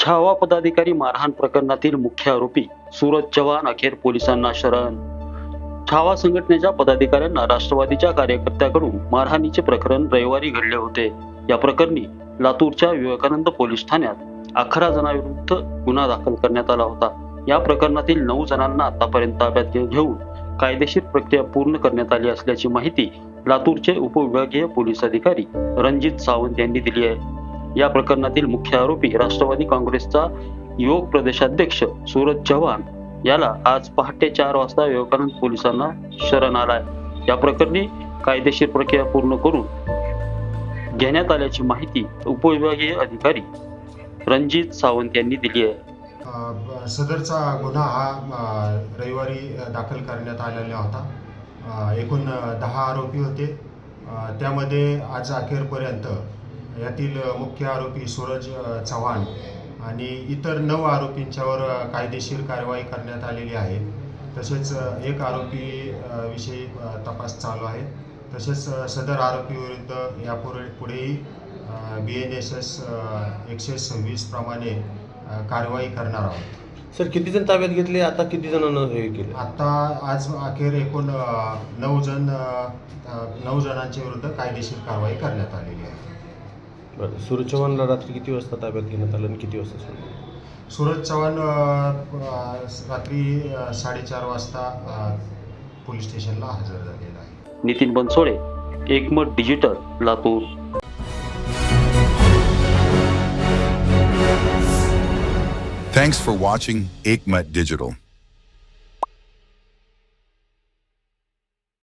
छावा पदाधिकारी मारहाण प्रकरणातील मुख्य आरोपी सूरज चव्हाण अखेर पोलिसांना शरण. छावा संघटनेच्या पदाधिकाऱ्यांना राष्ट्रवादीच्या कार्यकर्त्याकडून मारहाणीचे प्रकरण रविवारी घडले होते. या प्रकरणी लातूरच्या विवेकानंद पोलीस ठाण्यात अकरा जणांविरुद्ध गुन्हा दाखल करण्यात आला होता. या प्रकरणातील नऊ जणांना आतापर्यंत ताब्यात घेऊन कायदेशीर प्रक्रिया पूर्ण करण्यात आली असल्याची माहिती लातूरचे उपविभागीय पोलीस अधिकारी रणजित सावंत यांनी दिली आहे. या प्रकरणातील मुख्य आरोपी राष्ट्रवादी काँग्रेसचा युवक प्रदेशाध्यक्ष सूरज चव्हाण याला आज पहाटे चार वाजता विवेकानंद पोलिसांना शरण आलाय. या प्रकरणी कायदेशीर प्रक्रिया पूर्ण करून घेण्यात आल्याची माहिती उपविभागीय अधिकारी रणजित सावंत यांनी दिली आहे. सदरचा गुन्हा हा रविवारी दाखल करण्यात आलेला होता. एकूण दहा आरोपी होते. त्यामध्ये आज अखेरपर्यंत यातील मुख्य आरोपी सूरज चव्हाण आणि इतर नऊ आरोपींच्यावर कायदेशीर कारवाई करण्यात आलेली आहे. तसेच एक आरोपी विषयी तपास चालू आहे. तसेच सदर आरोपीविरुद्ध यापुढे पुढेही बी एन एस एस एकशे सव्वीस प्रमाणे कारवाई करणार आहोत. सर किती जण ताब्यात घेतले? आता किती जणांना हे केलं? आता आज अखेर एकूण नऊ जण नऊ जणांच्या विरुद्ध कायदेशीर कारवाई करण्यात आलेली बरं सूरज चव्हाणला रात्री किती वाजता ताब्यात घेण्यात आलं आणि किती वाजता सोडलं सूरज चव्हाण अ, रात्री अ, साडेचार वाजता अ, पोलीस स्टेशनला हजर झालेला आहे. Nitin Bansode Ekmat digital Latur. Thanks for watching Aikmat Digital.